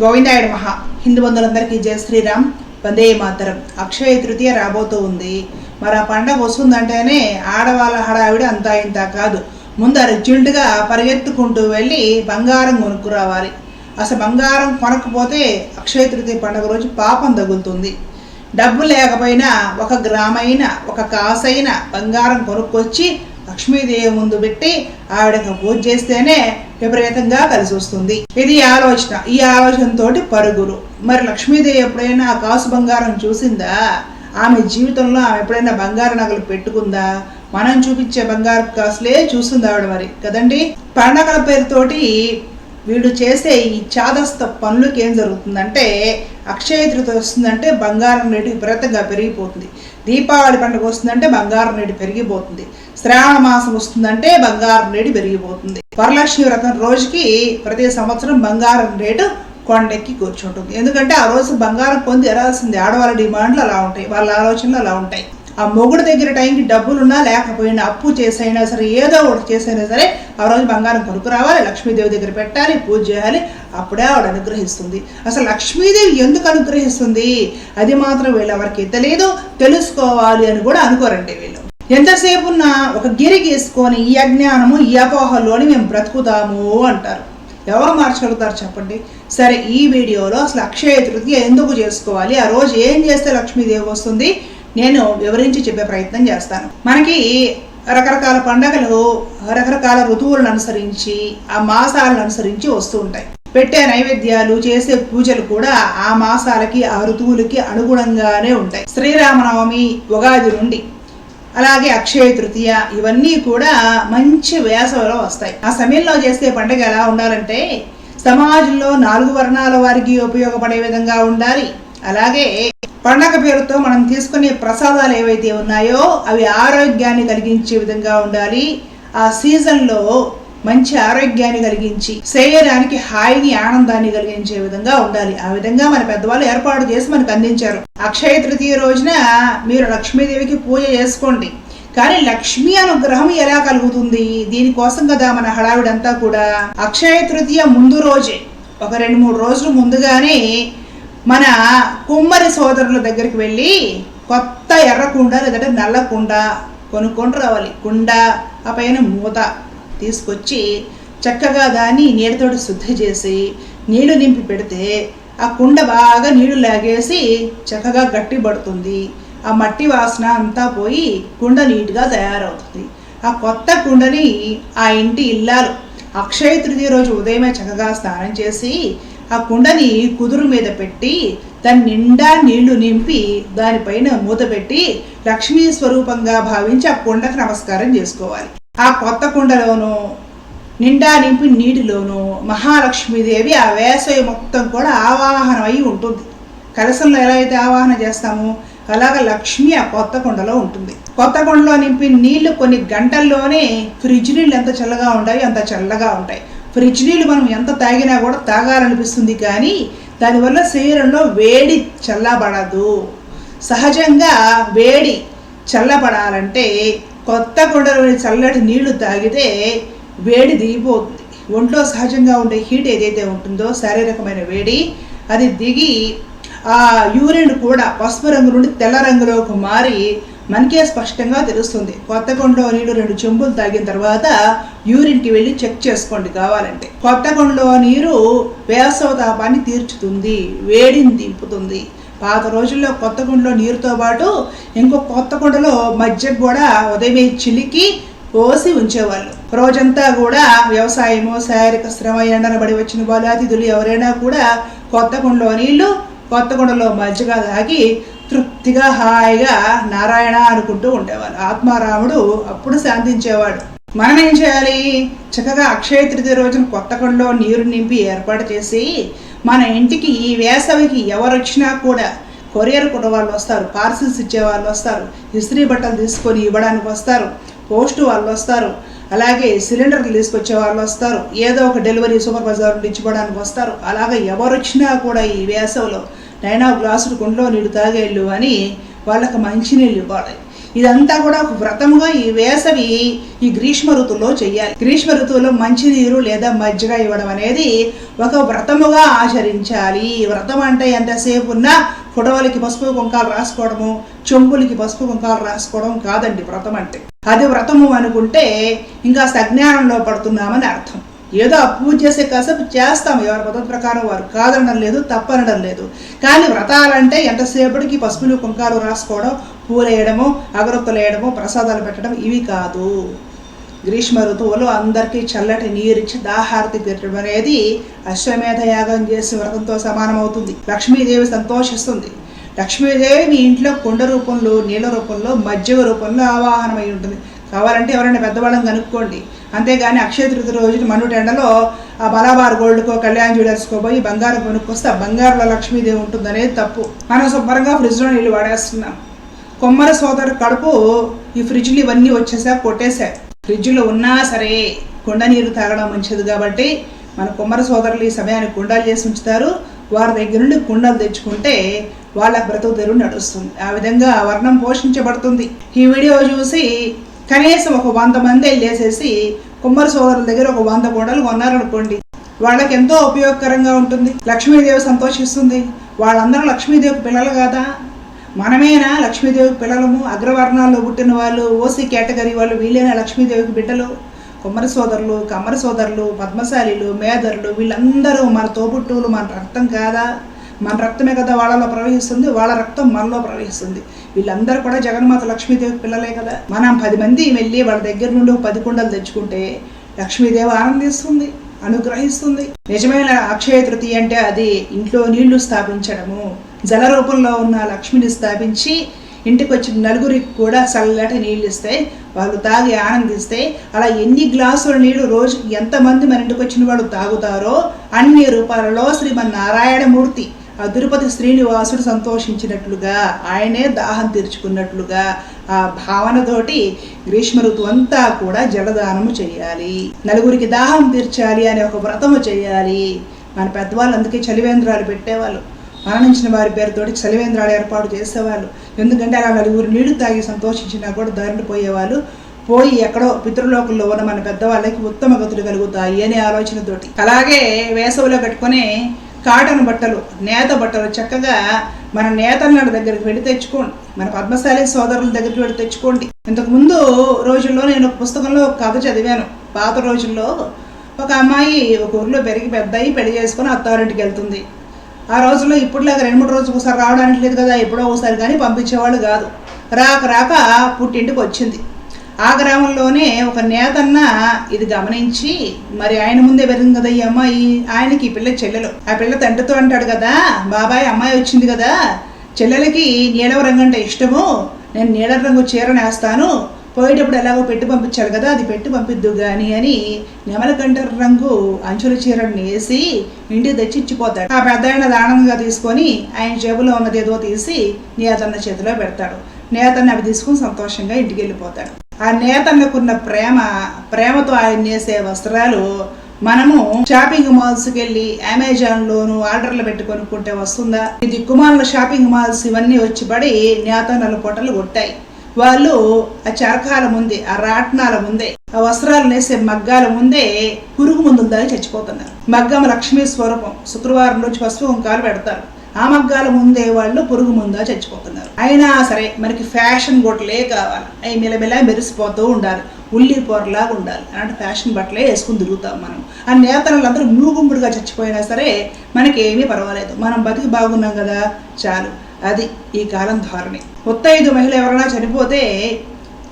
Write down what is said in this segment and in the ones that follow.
గోవిందాయుడు మహా హిందూ బంధువులందరికీ జయ శ్రీరామ్. వందే మాతరం. అక్షయ తృతీయ రాబోతూ ఉంది. మరి ఆ పండగ వస్తుందంటేనే ఆడవాళ్ళ హడావిడి అంతా ఇంత కాదు. ముందు అర్జెంటుగా పరిగెత్తుకుంటూ వెళ్ళి బంగారం కొనుక్కురావాలి. అసలు బంగారం కొనకపోతే అక్షయ తృతీయ పండుగ రోజు పాపం తగులుతుంది. డబ్బు లేకపోయినా ఒక గ్రామైనా ఒక కాసైన బంగారం కొనుక్కొచ్చి లక్ష్మీదేవి ముందు పెట్టి ఆవిడకు పూజ చేస్తేనే విపరీతంగా కలిసి వస్తుంది. ఇది ఆలోచన. ఈ ఆలోచనతో పరుగురు మరి లక్ష్మీదేవి ఎప్పుడైనా ఆ కాసు బంగారం చూసిందా? ఆమె జీవితంలో ఆమె ఎప్పుడైనా బంగారు నగలు పెట్టుకుందా? మనం చూపించే బంగారు కాసులే చూస్తుంది ఆవిడ మరి. కదండి? పండగల పేరుతోటి వీడు చేసే ఈ చాదస్త పనులకి ఏం జరుగుతుందంటే అక్షయ తృతీయ వస్తుందంటే బంగారం రేటు విపరీతంగా పెరిగిపోతుంది. దీపావళి పండుగ వస్తుందంటే బంగారం రేటు పెరిగిపోతుంది. శ్రావణ మాసం వస్తుందంటే బంగారం రేటు పెరిగిపోతుంది. వరలక్ష్మి వ్రతం రోజుకి ప్రతి సంవత్సరం బంగారం రేటు కొండెక్కి కూర్చుంటుంది. ఎందుకంటే ఆ రోజు బంగారం పొంది ఎరాల్సింది ఆడవాళ్ళ డిమాండ్లు అలా ఉంటాయి వాళ్ళ ఆలోచనలు అలా ఉంటాయి. ఆ మొగుడు దగ్గర టైంకి డబ్బులున్నా లేకపోయినా అప్పు చేసైనా సరే ఏదో ఒకటి చేసైనా సరే ఆ రోజు బంగారం కొనుక్కు రావాలి లక్ష్మీదేవి దగ్గర పెట్టాలి పూజ చేయాలి అప్పుడే ఆవిడ అనుగ్రహిస్తుంది. అసలు లక్ష్మీదేవి ఎందుకు అనుగ్రహిస్తుంది? అది మాత్రం వీళ్ళు ఎవరికి తెలియదు తెలుసుకోవాలి అని కూడా అనుకోరండి వీళ్ళు. ఎంతసేపు ఉన్న ఒక గిరి గీసుకొని ఈ అజ్ఞానము ఈ అపోహల్లోని మేము బ్రతుకుతాము అంటారు. ఎవరు మార్చగలుగుతారు చెప్పండి? సరే ఈ వీడియోలో అసలు అక్షయ తృతీయ ఎందుకు చేసుకోవాలి? ఆ రోజు ఏం చేస్తే లక్ష్మీదేవి వస్తుంది? నేను వివరించి చెప్పే ప్రయత్నం చేస్తాను. మనకి రకరకాల పండగలు రకరకాల ఋతువులను అనుసరించి ఆ మాసాలను అనుసరించి వస్తూ ఉంటాయి. పెట్టే నైవేద్యాలు చేసే పూజలు కూడా ఆ మాసాలకి ఆ ఋతువులకి అనుగుణంగానే ఉంటాయి. శ్రీరామనవమి ఉగాది నుండి. అలాగే అక్షయ తృతీయ ఇవన్నీ కూడా మంచి వ్యాసంలో వస్తాయి. ఆ సమయంలో చేసే పండుగ ఎలా ఉండాలంటే సమాజంలో నాలుగు వర్ణాల వారికి ఉపయోగపడే విధంగా ఉండాలి. అలాగే పండగ పేరుతో మనం తీసుకునే ప్రసాదాలు ఏవైతే ఉన్నాయో అవి ఆరోగ్యాన్ని కలిగించే విధంగా ఉండాలి. ఆ సీజన్లో మంచి ఆరోగ్యాన్ని కలిగించి శరీరానికి హాయిని ఆనందాన్ని కలిగించే విధంగా ఉండాలి. ఆ విధంగా మన పెద్దవాళ్ళు ఏర్పాటు చేసి మనకు అందించారు. అక్షయ తృతీయ రోజున మీరు లక్ష్మీదేవికి పూజ చేసుకోండి. కానీ లక్ష్మీ అనుగ్రహం ఎలా కలుగుతుంది? దీనికోసం కదా మన హడావిడంతా కూడా. అక్షయ తృతీయ ముందు రోజే. ఒక రెండు మూడు రోజులు ముందుగానే మన కుమ్మరి సోదరుల దగ్గరికి వెళ్ళి కొత్త ఎర్ర కుండ లేదంటే నల్ల కుండ కొనుక్కొని రావాలి. కుండ ఆ పైన మూత. తీసుకొచ్చి చక్కగా దాన్ని నీళ్ళతోటి శుద్ధి చేసి నీళ్ళు నింపి పెడితే ఆ కుండ బాగా నీళ్ళు లాగేసి చక్కగా గట్టి పడుతుంది. ఆ మట్టి వాసన అంతా పోయి కుండ నీట్గా తయారవుతుంది. ఆ కొత్త కుండని ఆ ఇంటి ఇల్లాలు అక్షయ తృతీయ రోజు ఉదయమే చక్కగా స్నానం చేసి ఆ కుండని కుదురు మీద పెట్టి దాని నిండా నీళ్ళు నింపి దానిపైన మూత పెట్టి లక్ష్మీ స్వరూపంగా భావించి ఆ కుండకు నమస్కారం చేసుకోవాలి. ఆ కొత్త కుండలోనూ నిండా నింపి నీటిలోనూ మహాలక్ష్మీదేవి ఆ వేసవి మొత్తం కూడా ఆవాహనం అయి ఉంటుంది. కలసంలో ఎలా అయితే ఆవాహన చేస్తామో అలాగ లక్ష్మి ఆ కొత్త కుండలో ఉంటుంది. కొత్త కొండలో నింపి నీళ్ళు కొన్ని గంటల్లోనే ఫ్రిడ్జ్ నీళ్ళు ఎంత చల్లగా ఉంటాయి అంత చల్లగా ఉంటాయి. ఫ్రిడ్జ్ నీళ్ళు మనం ఎంత తాగినా కూడా తాగాలనిపిస్తుంది కానీ దానివల్ల శరీరంలో వేడి చల్లబడదు. సహజంగా వేడి చల్లబడాలంటే కొత్త కుండలోని చల్లటి నీళ్ళు తాగితే వేడి దిగిపోతుంది. ఒంట్లో సహజంగా ఉండే హీట్ ఏదైతే ఉంటుందో శారీరకమైన వేడి అది దిగి ఆ యూరిన్ కూడా పసుపు రంగు నుండి తెల్ల రంగులోకి మారి మనకే స్పష్టంగా తెలుస్తుంది. కొత్త కొండలో నీరు రెండు చెంబులు తాగిన తర్వాత యూరిన్కి వెళ్ళి చెక్ చేసుకోండి కావాలంటే. కొత్త కొండలో నీరు వేసవ తాపాన్ని తీర్చుతుంది వేడిని దింపుతుంది. పాత రోజుల్లో కొత్త గుండెలో నీరుతో పాటు ఇంకో కొత్త కుండలో మధ్య కూడా ఉదయమే చిలికి పోసి ఉంచేవాళ్ళు. రోజంతా కూడా వ్యవసాయము శారీరక శ్రమ ఎండనబడి వచ్చిన వాళ్ళు అతిథులు ఎవరైనా కూడా కొత్త కుండలో నీళ్ళు కొత్త కుండలో మజ్జిగ తాగి తృప్తిగా హాయిగా నారాయణ అనుకుంటూ ఉండేవాళ్ళు. ఆత్మారాముడు అప్పుడు శాంతించేవాడు. మనం ఏం చేయాలి? చక్కగా అక్షయ తృతీయ రోజున కొత్త కొండలో నీరు నింపి ఏర్పాటు చేసి మన ఇంటికి ఈ వేసవికి ఎవరు వచ్చినా కూడా కొరియర్ కూడా వాళ్ళు వస్తారు పార్సిల్స్ ఇచ్చే వాళ్ళు వస్తారు ఇస్త్రీ బట్టలు తీసుకొని ఇవ్వడానికి వస్తారు పోస్ట్ వాళ్ళు వస్తారు అలాగే సిలిండర్లు తీసుకొచ్చే వాళ్ళు వస్తారు ఏదో ఒక డెలివరీ సూపర్ బజార్ ఇచ్చిపోవడానికి వస్తారు అలాగే ఎవరు వచ్చినా కూడా ఈ వేసవిలో నైనా గ్లాసులు కుండలో నీళ్ళు తాగేళ్ళు అని వాళ్ళకి మంచినీళ్ళు ఇవ్వాలి. ఇదంతా కూడా వ్రతంగా ఈ వేసవి ఈ గ్రీష్మ ఋతువులో చెయ్యాలి. గ్రీష్మ ఋతువులో మంచినీరు లేదా మజ్జిగ ఇవ్వడం అనేది ఒక వ్రతముగా ఆచరించాలి. ఈ వ్రతం అంటే ఎంతసేపు ఉన్నా ఫోటోలకి పసుపు కుంకాలు రాసుకోవడము చెంబులకి పసుపు కుంకాలు రాసుకోవడం కాదండి వ్రతం అంటే. అది వ్రతము అనుకుంటే ఇంకా సజ్ఞానంలో పడుతున్నామని అర్థం. ఏదో పూజ చేసే కాసేపు చేస్తాం. ఎవరి పద్ధతి ప్రకారం వారు కాదనడం లేదు తప్పనడం లేదు. కానీ వ్రతాలంటే ఎంతసేపటికి పసుపులు కుంకాలు రాసుకోవడం పూలు వేయడము అగరొత్తులు వేయడము ప్రసాదాలు పెట్టడం ఇవి కాదు. గ్రీష్మ ఋతువులో అందరికీ చల్లటి నీరిచ్చి దాహారతి పెట్టడం అనేది అశ్వమేధ యాగం చేసి వ్రతంతో సమానమవుతుంది. లక్ష్మీదేవి సంతోషిస్తుంది. లక్ష్మీదేవి మీ ఇంట్లో కుండ రూపంలో నీళ్ళ రూపంలో మజ్జిగ రూపంలో ఆవాహనమై ఉంటుంది. కావాలంటే ఎవరైనా పెద్దవాళ్ళని కనుక్కోండి. అంతేగాని అక్షయ తృతీయ రోజున మనుటి ఎండలో ఆ బలాబార్ గోల్డ్కో కళ్యాణ్ జ్యువెలర్స్కో పోయి బంగారం కొనుక్కొస్తే ఆ బంగారులో లక్ష్మీదేవి ఉంటుందనేది తప్పు. మనం శుభ్రంగా ఫ్రిడ్జ్లో నీళ్ళు వాడేస్తున్నాం. కొమ్మర సోదరు కడుపు ఈ ఫ్రిడ్జ్లు ఇవన్నీ వచ్చేసా కొట్టేశా ఫ్రిడ్జ్లో ఉన్నా సరే కుండ నీరు తాగడం మంచిది కాబట్టి మన కుమ్మర సోదరులు ఈ సమయానికి కుండాలు చేసి ఉంచుతారు. వారి దగ్గర నుండి కుండలు తెచ్చుకుంటే వాళ్ళ బ్రతుకు తెరువు నడుస్తుంది. ఆ విధంగా వర్ణం పోషించబడుతుంది. ఈ వీడియో చూసి కనీసం ఒక వంద మంది వెళ్ళేసేసి కుమ్మర సోదరుల దగ్గర ఒక వంద కుండలు కొన్నారనుకోండి వాళ్ళకి ఎంతో ఉపయోగకరంగా ఉంటుంది. లక్ష్మీదేవి సంతోషిస్తుంది. వాళ్ళందరూ లక్ష్మీదేవి పిల్లలు కాదా? మనమేనా లక్ష్మీదేవికి పిల్లలము? అగ్రవర్ణాల్లో పుట్టిన వాళ్ళు ఓసీ కేటగిరీ వాళ్ళు వీళ్ళేనా లక్ష్మీదేవికి బిడ్డలు? కుమ్మరి సోదరులు కమ్మరి సోదరులు పద్మశాలీలు మేదరులు వీళ్ళందరూ మన తోబుట్టువులు మన రక్తం కాదా? మన రక్తమే కదా వాళ్ళలో ప్రవహిస్తుంది వాళ్ళ రక్తం మనలో ప్రవహిస్తుంది. వీళ్ళందరూ కూడా జగన్మాత లక్ష్మీదేవి పిల్లలే కదా? మనం పది మంది వెళ్ళి వాళ్ళ దగ్గర నుండి పది కుండలు తెచ్చుకుంటే లక్ష్మీదేవి ఆనందిస్తుంది అనుగ్రహిస్తుంది. నిజమైన అక్షయ తృతీయ అంటే అది ఇంట్లో నీళ్ళు స్థాపించడము. జల రూపంలో ఉన్న లక్ష్మిని స్థాపించి ఇంటికి వచ్చిన నలుగురికి కూడా చల్లటి నీళ్ళు ఇస్తే వాళ్ళు తాగి ఆనందిస్తే అలా ఎన్ని గ్లాసుల నీళ్ళు రోజుకి ఎంతమంది మన ఇంటికి వచ్చిన వాళ్ళు తాగుతారో అన్ని రూపాలలో శ్రీమన్నారాయణమూర్తి ఆ తిరుపతి శ్రీనివాసుడు సంతోషించినట్లుగా ఆయనే దాహం తీర్చుకున్నట్లుగా ఆ భావనతోటి గ్రీష్మ ఋతువు అంతా కూడా జలదానము చేయాలి. నలుగురికి దాహం తీర్చాలి అనే ఒక వ్రతము చేయాలి. మన పెద్దవాళ్ళు అందుకే చలివేంద్రాలు పెట్టేవాళ్ళు. మరణించిన వారి పేరుతోటి చలివేంద్రాలు ఏర్పాటు చేసేవాళ్ళు. ఎందుకంటే అలా నలుగురు నీళ్ళు తాగి సంతోషించినా కూడా దారిని పోయేవాళ్ళు. పోయి ఎక్కడో పితృలోకంలో ఉన్న మన పెద్దవాళ్ళకి ఉత్తమ గతులు కలుగుతాయి అనే ఆలోచనతోటి. అలాగే వేసవిలో కట్టుకొని కాటన్ బట్టలు నేత బట్టలు చక్కగా మన నేతల దగ్గరికి వెళ్ళి తెచ్చుకోండి. మన పద్మశాలి సోదరుల దగ్గరికి వెళ్ళి తెచ్చుకోండి. ఇంతకు ముందు రోజుల్లో నేను ఒక పుస్తకంలో ఒక కథ చదివాను. పాత రోజుల్లో ఒక అమ్మాయి ఒక ఊర్లో పెరిగి పెద్దయి పెళ్ళి చేసుకొని అత్తారింటికి వెళ్తుంది. ఆ రోజుల్లో ఇప్పుడులాగా రెండు మూడు రోజులు ఒకసారి రావడానికి లేదు కదా ఎప్పుడో ఒకసారి కానీ పంపించేవాళ్ళు కాదు. రాక రాక పుట్టింటికి వచ్చింది. ఆ గ్రామంలోనే ఒక నేతన్న ఇది గమనించి మరి ఆయన ముందే పెరిగింది కదా ఈ అమ్మాయి ఆయనకి ఈ పిల్ల చెల్లెలు. ఆ పిల్ల తండ్రితో అంటాడు కదా బాబాయ్ అమ్మాయి వచ్చింది కదా చెల్లెలకి నీలవ రంగు అంటే ఇష్టము నేను నీల రంగు చీర నేస్తాను పోయేటప్పుడు ఎలాగో పెట్టి పంపించారు కదా అది పెట్టి పంపిద్దు గాని అని నెమలకంఠ రంగు అంచుల చీరను వేసి ఇంటికి తెచ్చి ఇచ్చిపోతాడు ఆ పెద్ద ఆయన దానంగా ఆనందంగా తీసుకొని ఆయన జేబులో ఉన్నది ఏదో తీసి నేతన్న చేతిలో పెడతాడు. నేతన్న అవి తీసుకుని సంతోషంగా ఇంటికి వెళ్ళిపోతాడు ఆ నేతన్నకున్న ప్రేమ ప్రేమతో ఆయన వేసే వస్త్రాలు మనము షాపింగ్ మాల్స్కి వెళ్ళి అమెజాన్ లోను ఆర్డర్లు పెట్టి కొనుక్కుంటే వస్తుందా? ఇది కుమారుల షాపింగ్ మాల్స్ ఇవన్నీ వచ్చి పడి నేతన్నల పొట్టలు కొట్టాయి. వాళ్ళు ఆ చరకాల ముందే ఆ రాట్నాల ముందే ఆ వస్త్రాలు నేసే మగ్గాల ముందే పురుగు ముందుందని చచ్చిపోతున్నారు. మగ్గం లక్ష్మీ స్వరూపం శుక్రవారం రోజు పసుపు కుంకాలు పెడతారు. ఆ మగ్గాల ముందే వాళ్ళు పురుగు ముందా చచ్చిపోతున్నారు. అయినా సరే మనకి ఫ్యాషన్ బొట్టలే కావాలి. అవి మెలమెల మెరిసిపోతూ ఉండాలి. ఉల్లి పొరలాగా ఉండాలి. అలాంటి ఫ్యాషన్ బట్టలే వేసుకుని తిరుగుతాం మనం. ఆ నేతలందరూ మూగుంపుడుగా చచ్చిపోయినా సరే మనకి ఏమీ పర్వాలేదు. మనం బతికి బాగున్నాం కదా చాలు. అది ఈ కాలం ధోరణి. ముత్తైదు మహిళ ఎవరైనా చనిపోతే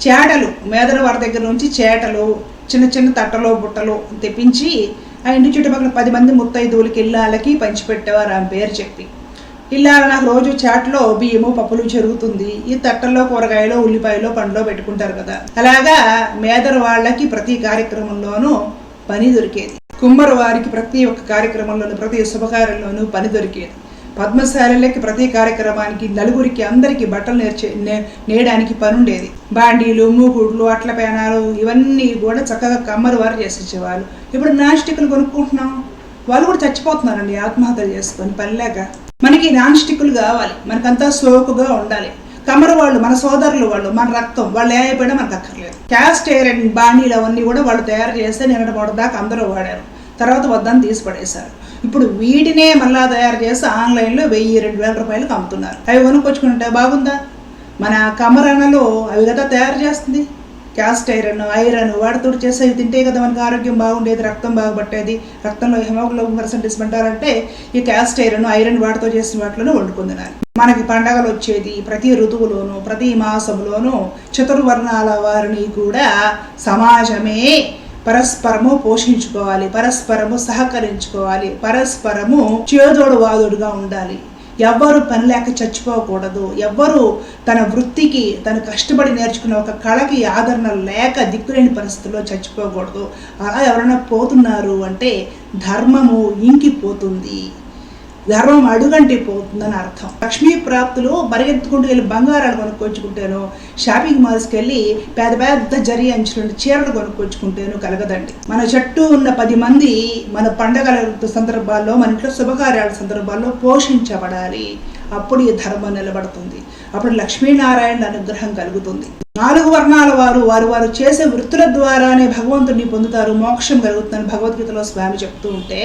చేటలు మేదల వారి దగ్గర నుంచి చేటలు చిన్న చిన్న తట్టలు బుట్టలు తెప్పించి ఆ ఇంటి చుట్టుపక్కల పది మంది ముత్తైదువులకి ఇల్లాలకి పంచిపెట్టేవారు ఆమె పేరు చెప్పి. ఇల్లాల నాకు రోజు చాట్లో బియ్యము పప్పులు జరుగుతుంది ఈ తట్టల్లో కూరగాయలు ఉల్లిపాయలు పండ్లో పెట్టుకుంటారు కదా. అలాగా మేదర వాళ్ళకి ప్రతి కార్యక్రమంలోనూ పని దొరికేది. కుమ్మరు వారికి ప్రతి ఒక్క కార్యక్రమంలోనూ ప్రతి శుభకార్యంలోనూ పని దొరికేది. పద్మశాలలకి ప్రతి కార్యక్రమానికి నలుగురికి అందరికి బట్టలు నేర్చే నే- నేయడానికి పని ఉండేది బాండీలు మూకుడులు అట్ల పేనాలు ఇవన్నీ కూడా చక్కగా కమ్మరు వారు చేసిచ్చేవాళ్ళు. ఇప్పుడు నాన్ స్టిక్లు కొనుక్కుంటున్నాం. వాళ్ళు కూడా చచ్చిపోతున్నారండి ఆత్మహత్యలు చేసుకొని పని లేక మనకి నాన్ స్టిక్లు కావాలి. మనకంతా సోకుగా ఉండాలి. కమరు వాళ్ళు మన సోదరులు వాళ్ళు మన రక్తం వాళ్ళు ఏ మనకు అక్కర్లేదు. క్యాస్ట్ ఐరన్ బాణీలు అవన్నీ కూడా వాళ్ళు తయారు చేస్తే నిన్నటి మొదటి దాకా అందరూ వాడారు. తర్వాత వద్దని తీసి పడేశారు. ఇప్పుడు వీటినే మళ్ళా తయారు చేసి ఆన్లైన్లో వెయ్యి రెండు వేల రూపాయలకు అమ్ముతున్నారు. అవి కొనుక్కొచ్చుకుంటే బాగుందా? మన కమరణలో అవి కదా తయారు చేస్తుంది. క్యాస్ట్ ఐరన్ ఐరన్ వాటితో అవి తింటే కదా మనకి ఆరోగ్యం బాగుండేది రక్తం బాగుపట్టేది. రక్తంలో హిమోగ్లోబిన్ పర్సెంటేజ్ అంటారంటే ఈ క్యాస్ట్ ఐరన్ ఐరన్ వాటితో చేసిన వాటిలోనే వండుకుంటున్నారు. మనకి పండగలు వచ్చేది ప్రతి ఋతువులోనూ ప్రతి మాసంలోనూ చతుర్వర్ణాల వారిని కూడా సమాజమే పరస్పరము పోషించుకోవాలి పరస్పరము సహకరించుకోవాలి పరస్పరము చేదోడు వాదుడుగా ఉండాలి. ఎవ్వరు పని లేక చచ్చిపోకూడదు. ఎవ్వరు తన వృత్తికి తను కష్టపడి నేర్చుకున్న ఒక కళకి ఆదరణ లేక దిక్కులేని పరిస్థితుల్లో చచ్చిపోకూడదు. అలా ఎవరైనా పోతున్నారు అంటే ధర్మము ఇంకిపోతుంది. ధర్మం అడుగంటి పోతుందని అర్థం. లక్ష్మీ ప్రాప్తులు పరిగెత్తుకుంటూ వెళ్ళి బంగారాలు కొనుక్కొచ్చుకుంటాను షాపింగ్ మాల్స్కి వెళ్ళి పెద్ద పెద్ద జరి అంచులను చీరలు కొనుక్కొచ్చుకుంటాను కలగదండి. మన చుట్టూ ఉన్న పది మంది మన పండగల సందర్భాల్లో మన ఇంట్లో శుభకార్యాల సందర్భాల్లో పోషించబడాలి. అప్పుడు ఈ ధర్మం నిలబడుతుంది. అప్పుడు లక్ష్మీనారాయణ అనుగ్రహం కలుగుతుంది. నాలుగు వర్ణాల వారు వారు వారు చేసే వృత్తుల ద్వారానే భగవంతుడిని పొందుతారు మోక్షం కలుగుతుందని భగవద్గీతలో స్వామి చెప్తూ ఉంటే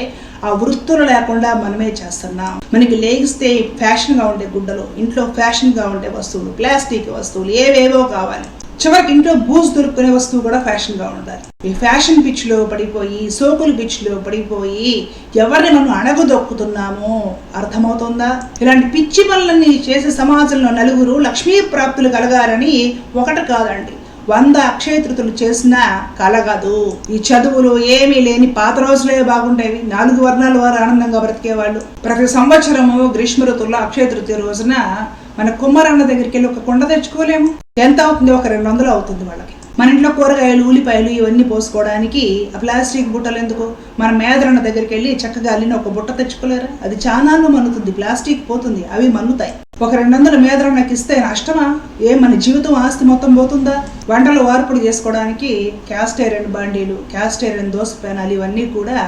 ఆ వృత్తులు లేకుండా మనమే చేస్తున్నాం. మనకి లేగిస్తే ఫ్యాషన్గా ఉండే గుడ్డలు ఇంట్లో ఫ్యాషన్గా ఉండే వస్తువులు ప్లాస్టిక్ వస్తువులు ఏవేవో కావాలి. చివరికి ఇంట్లో బూజు దొరుకునే వస్తువు కూడా ఫ్యాషన్గా ఉండాలి. ఈ ఫ్యాషన్ పిచ్లో పడిపోయి సోకులు పిచ్లో పడిపోయి ఎవరిని మనం అణగదొక్కుతున్నామో అర్థమవుతుందా? ఇలాంటి పిచ్చి పనులన్నీ చేసే సమాజంలో నలుగురు లక్ష్మీ ప్రాప్తులు కలగాలని ఒకటి కాదండి. వంద అక్షయతృతులు చేసినా కలగదు. ఈ చదువులు ఏమీ లేని పాత రోజులే బాగుండేవి. నాలుగు వర్ణాల వారు ఆనందంగా బ్రతికేవాళ్ళు. ప్రతి సంవత్సరము గ్రీష్మ ఋతువులో అక్షయ తృతీయ రోజున మన కుమ్మరన్న దగ్గరికి వెళ్ళి ఒక కుండ తెచ్చుకోలేము? ఎంత అవుతుంది? ఒక రెండు వందలు అవుతుంది వాళ్ళకి. మన ఇంట్లో కూరగాయలు ఉల్లిపాయలు ఇవన్నీ పోసుకోవడానికి ఆ ప్లాస్టిక్ బుట్టలు ఎందుకు? మన మేదరన్న దగ్గరికి వెళ్ళి చక్కగా అల్లిన ఒక బుట్ట తెచ్చుకోలేరా? అది చానాలు మన్నుతుంది. ప్లాస్టిక్ పోతుంది. అవి మన్నుతాయి. ఒక రెండు వందల మేదరన్నకి ఇస్తే నష్టమా? ఏ మన జీవితం ఆస్తి మొత్తం పోతుందా? వంటలు వార్పుడు చేసుకోవడానికి క్యాస్ట్ ఐరన్ బాండీలు క్యాస్ట్ ఐరన్ దోశ పేనాలు ఇవన్నీ కూడా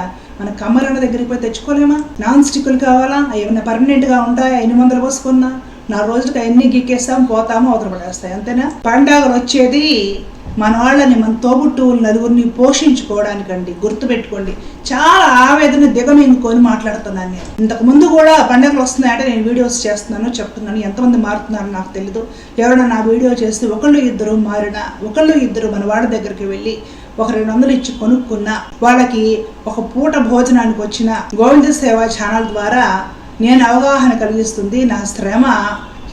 మన కమ్మరన్న దగ్గరికి పోయి తెచ్చుకోలేమా? నాన్ స్టిక్లు కావాలా? ఏమైనా పర్మనెంట్గా ఉంటాయా? ఎన్ని వందలు పోసుకున్నా? నా రోజుకి అన్ని గీకేస్తాం పోతాము అవతలపడేస్తాయి అంతేనా? పండగలు వచ్చేది మన వాళ్ళని మన తోబుట్టువులు నలుగురిని పోషించుకోవడానికండి. గుర్తుపెట్టుకోండి. చాలా ఆవేదన దిగమింగుకొని మాట్లాడుతున్నాను నేను. ఇంతకు ముందు కూడా పండగలు వస్తున్నాయంటే నేను వీడియోస్ చేస్తున్నాను చెప్తున్నాను. ఎంతమంది మారుతున్నారో నాకు తెలీదు. ఎవరైనా నా వీడియో చేస్తే ఒకళ్ళు ఇద్దరు మారినా ఒకళ్ళు ఇద్దరు మన వాడి దగ్గరికి వెళ్ళి ఒక రెండు వందలు ఇచ్చి కొనుక్కున్నా వాళ్ళకి ఒక పూట భోజనానికి వచ్చిన గోవింద సేవ ఛానల్ ద్వారా నేను అవగాహన కలిగిస్తుంది నా శ్రమ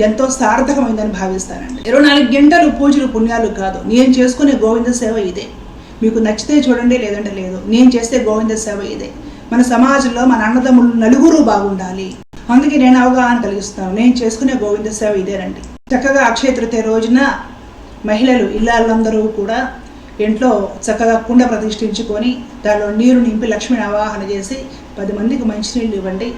ఎంతో సార్థకమైందని భావిస్తానండి. ఇరవై నాలుగు గంటలు పూజలు పుణ్యాలు కాదు. నేను చేసుకునే గోవింద సేవ ఇదే. మీకు నచ్చితే చూడండి లేదంటే లేదు. నేను చేసే గోవింద సేవ ఇదే. మన సమాజంలో మన అన్నదమ్ములు నలుగురు బాగుండాలి. అందుకే నేను అవగాహన కలిగిస్తాను. నేను చేసుకునే గోవింద సేవ ఇదేనండి. చక్కగా అక్షయ తృతీయ రోజున మహిళలు ఇళ్ళందరూ కూడా ఇంట్లో చక్కగా కుండ ప్రతిష్ఠించుకొని దానిలో నీరు నింపి లక్ష్మిని ఆవాహన చేసి పది మందికి మంచినీళ్ళు ఇవ్వండి.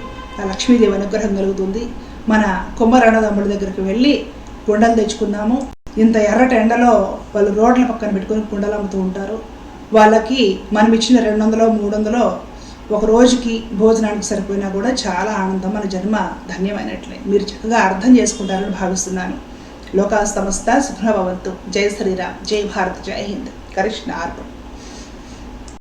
ఆ లక్ష్మీదేవి అనుగ్రహం కలుగుతుంది. మన కుమ్మరణదమ్ముడి దగ్గరికి వెళ్ళి కుండలు తెచ్చుకుందాము. ఇంత ఎర్రటి ఎండలో వాళ్ళు రోడ్ల పక్కన పెట్టుకొని కుండలు అమ్ముతూ ఉంటారు. వాళ్ళకి మనం ఇచ్చిన రెండు వందలో మూడు వందలో ఒక రోజుకి భోజనానికి సరిపోయినా కూడా చాలా ఆనందం మన జన్మ ధన్యమైనట్లే. మీరు చక్కగా అర్థం చేసుకుంటారని భావిస్తున్నాను. లోకా సమస్త సుఖభవంతు జై శ్రీరామ్. జై భారత్. జై హింద్. కరిష్ణ అర్పణ.